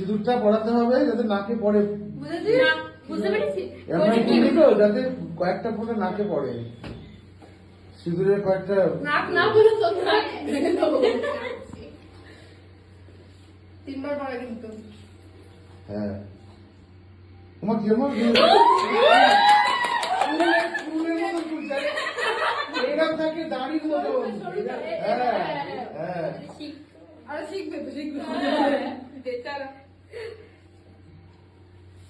সিঁদুরটা পড়াতে হবে যাতে নাকে পড়ে। এমন কি? তো যাতে কয়েকটা ফোঁটা নাকে পড়ে। সিঁদুরের কয়েকটা নাক না বলে তো নাক ভেঙে দেবো। তিনবার পরে কিন্তু। হ্যাঁ। তোমার কি আমার এরকম থাকে দাড়ির মতন হ্যাঁ হ্যাঁ শিখ। আরে শিখবে তো শিখবে। বেচারা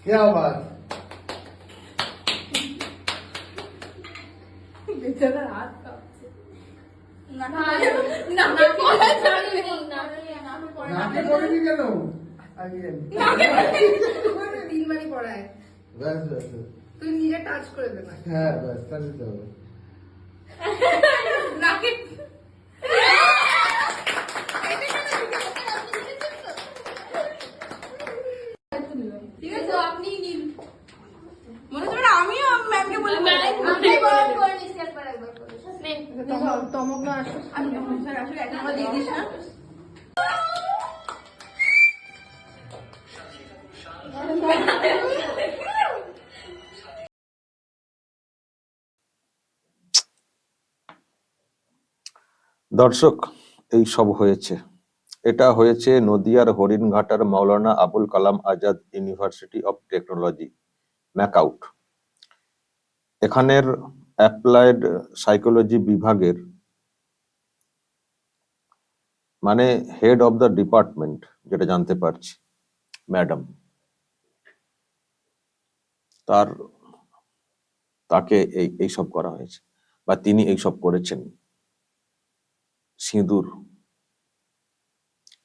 क्या बात বেচারা হাত কাঁপছে না না না পড়া যাবে না নাকে পড়েনি কেন আগে তিনবারই পড়ায় ব্যাস ব্যাস ব্যাস। তুই নিজে টাচ করে দে না হ্যাঁ ব্যাস তাহলে তো হবে নাকে তমক না আসো। আমি স্যার আসলে এক নম্বর দিয়ে দিস না। দর্শক এই সব হয়েছে। এটা হয়েছে নদিয়ার হরিণঘাটার Maulana Abul Kalam Azad University of Technology MAKAUT. এখানের অ্যাপ্লাইড সাইকোলজি বিভাগের মানে হেড অফ দ্য ডিপার্টমেন্ট যেটা জানতে পারছি ম্যাডাম তার, তাকে এই, এইসব করা হয়েছে, বা তিনি এইসব করেছেন। সিঁদুর,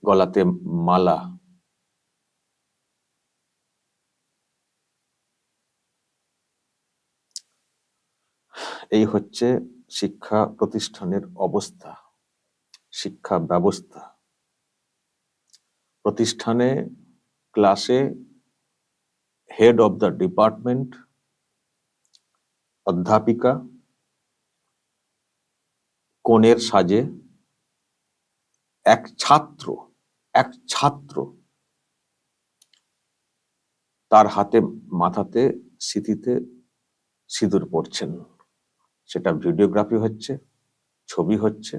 গলাতে মালা। এই হচ্ছে শিক্ষা প্রতিষ্ঠানের অবস্থা। শিক্ষা ব্যবস্থা। প্রতিষ্ঠানে ক্লাসে হেড অফ দ্য ডিপার্টমেন্ট অধ্যাপিকা, কোণের সাজে এক ছাত্র এক ছাত্র তার হাতে মাথাতে স্মৃতিতে সিঁদুর পড়ছেন সেটা ভিডিওগ্রাফি হচ্ছে, ছবি হচ্ছে।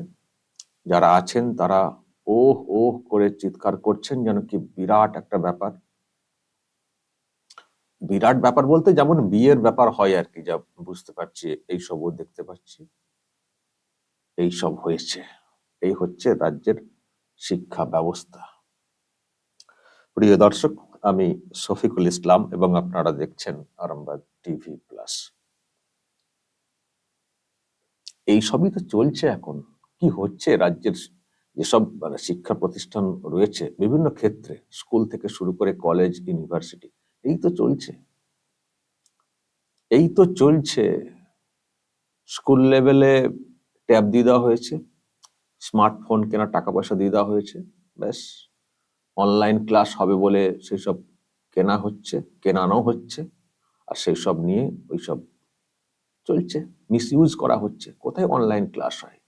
যারা আছেন তারা ওহ ওহ করে চিৎকার করছেন যেন কি বিরাট একটা ব্যাপার। বিরাট ব্যাপার বলতে যেমন বিয়ের ব্যাপার হয় আর কি, যা বুঝতে পারছি, এইসবও দেখতে পাচ্ছি। এই সব হয়েছে। এই হচ্ছে রাজ্যের শিক্ষা ব্যবস্থা। প্রিয় দর্শক, আমি শফিকুল ইসলাম এবং আপনারা দেখছেন আরামবাগ টিভি প্লাস। এই সবই তো চলছে এখন। কি হচ্ছে রাজ্যের যেসব মানে শিক্ষা প্রতিষ্ঠান রয়েছে, বিভিন্ন ক্ষেত্রে, স্কুল থেকে শুরু করে কলেজ, ইউনিভার্সিটি, এই তো চলছে। এই তো চলছে। স্কুল লেভেলে ট্যাব দিয়ে দেওয়া হয়েছে, স্মার্টফোন কেনার টাকা পয়সা দিয়ে দেওয়া হয়েছে, ব্যাস। অনলাইন ক্লাস হবে বলে সেই সব কেনা হচ্ছে, কেনানো হচ্ছে, আর সেই সব নিয়ে ওই সব চলছে মিসইউজ করা হচ্ছে। কোথায় অনলাইন ক্লাস হয়?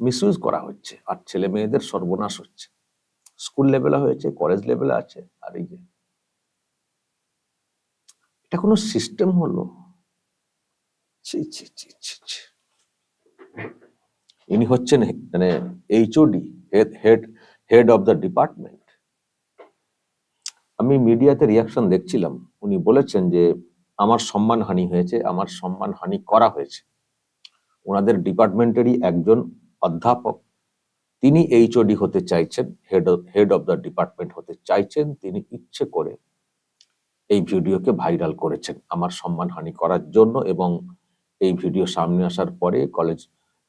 মিসইউজ করা হচ্ছে, আর ছেলে মেয়েদের সর্বনাশ হচ্ছে। স্কুল লেভেলে হয়েছে কলেজ লেভেলে আছে, আর এই যে এটা কোনো সিস্টেম হলো? ইনি হচ্ছেন মানে HOD head head of the department আমি মিডিয়াতে রিয়াকশন দেখছিলাম। উনি বলেছেন যে, আমার সম্মান হানি হয়েছে, আমার সম্মান হানি করা হয়েছে। ওনাদের ডিপার্টমেন্টেরই একজন অধ্যাপক। তিনি এইচওডি হতে চাইছেন head head of the department হতে চাইছেন, তিনি ইচ্ছে করে এই ভিডিওকে ভাইরাল করেছেন আমার সম্মান হানি করার জন্য এবং এই ভিডিও সামনে আসার পরে কলেজ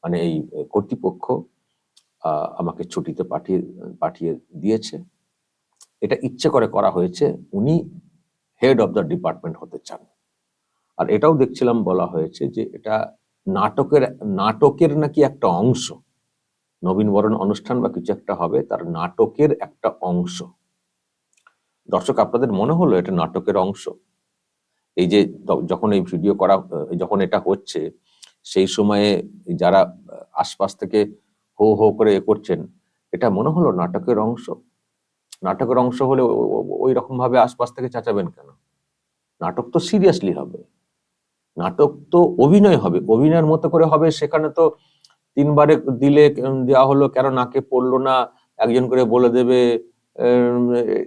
মানে এই কর্তৃপক্ষ আমাকে ছুটিতে পাঠিয়ে পাঠিয়ে দিয়েছে। এটা ইচ্ছে করে করা হয়েছে, উনি হেড অফ দ্য ডিপার্টমেন্ট হতে চান। আর এটাও দেখছিলাম বলা হয়েছে যে এটা নাটকের নাটকের নাকি একটা অংশ। নবীনবরণ অনুষ্ঠান বা কিছু একটা হবে, তার নাটকের একটা অংশ। দর্শক, আপনাদের মনে হলো এটা নাটকের অংশ? এই যে যখন এই ভিডিও করা, যখন এটা হচ্ছে, সেই সময়ে যারা আশপাশ থেকে হো হো করে এ করছেন, এটা মনে হলো নাটকের অংশ? নাটকের অংশ হলে ওই রকম ভাবে আশপাশ থেকে চাচাবেন কেন? নাটক তো সিরিয়াসলি হবে। নাটক তো অভিনয় হবে, অভিনয়ের মতো করে হবে, সেখানে তো তিনবারে দিলে দেওয়া হলো, কেন নাকে পড়ল না, একজন করে বলে দেবে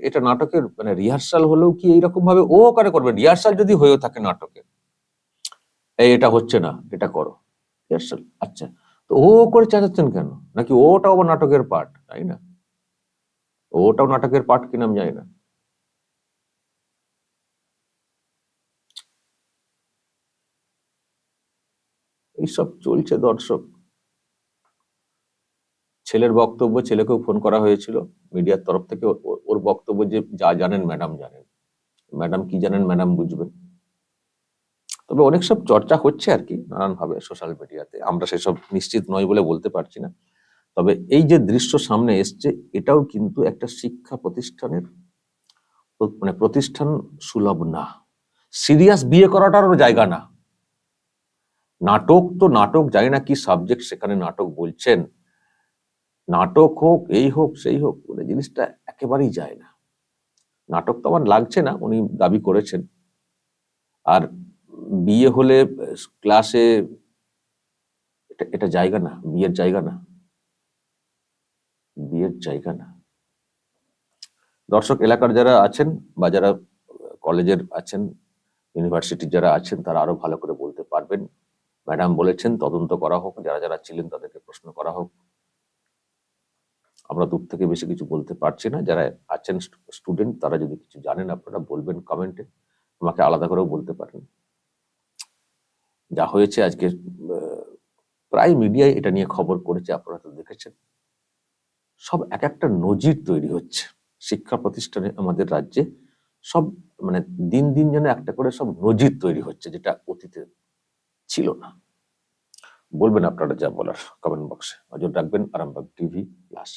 এটা নাটকের মানে রিহার্সাল হলেও কি এইরকম ভাবে ও কারে করবে, রিহার্সাল যদি হয়েও থাকে নাটকে, এই এটা হচ্ছে না, এটা করো, রিহার্সাল আচ্ছা তো ও করে চেঁচাচ্ছেন কেন? নাকি ওটাও আবার নাটকের পার্ট, তাই না? ওটাও নাটকের পার্ট কিনা আমি জানি না। এইসব চলছে দর্শক। ছেলের বক্তব্য ছেলেকেও ফোন করা হয়েছিল, মিডিয়ার তরফ থেকে। ওর বক্তব্য যে যা জানেন ম্যাডাম জানেন। ম্যাডাম কি জানেন ম্যাডাম বুঝবেন তবে অনেক সব চর্চা হচ্ছে আর কি নানান ভাবে সোশ্যাল মিডিয়াতে। আমরা সেসব নিশ্চিত নয় বলে বলতে পারছি না। তবে এই যে দৃশ্য সামনে এসছে, এটাও কিন্তু একটা শিক্ষা প্রতিষ্ঠানের মানে প্রতিষ্ঠান সুলভ না। সিরিয়াস বিয়ে করাটারও জায়গা না। নাটক তো নাটক, জানি না কি সাবজেক্ট সেখানে নাটক বলছেন। নাটক হোক, এই হোক, সেই হোক মানে জিনিসটা একেবারেই যায় না। নাটক তো আমার লাগছে না, উনি দাবি করেছেন। আর বিয়ে হলে ক্লাসে এটা এটা জায়গা না, বিয়ের জায়গা না। বিয়ের জায়গা না। দর্শক, এলাকার যারা আছেন বা যারা কলেজের আছেন ইউনিভার্সিটির যারা আছেন, তারা আরও ভালো করে বলতে পারবেন। ম্যাডাম বলেছেন, তদন্ত করা হোক, যারা যারা ছিলেন তাদেরকে প্রশ্ন করা হোক। আমরা দূর থেকে বেশি কিছু বলতে পারছি না। যারা আছেন স্টুডেন্ট, তারা যদি কিছু জানেন, আপনারা বলবেন কমেন্টে। আমাকে আলাদা করেও বলতে পারেন। যা হয়েছে আজকে প্রায় মিডিয়ায় এটা নিয়ে খবর করেছে আপনারা তো দেখেছেন। সব এক একটা নজির তৈরি হচ্ছে। শিক্ষা প্রতিষ্ঠানে আমাদের রাজ্যে সব মানে দিন দিন যেন একটা করে সব নজির তৈরি হচ্ছে, যেটা অতীতে ছিল না। বলবেন আপনারা যা বলার কমেন্ট বক্সে নজর রাখবেন আরামবাগ টিভি প্লাস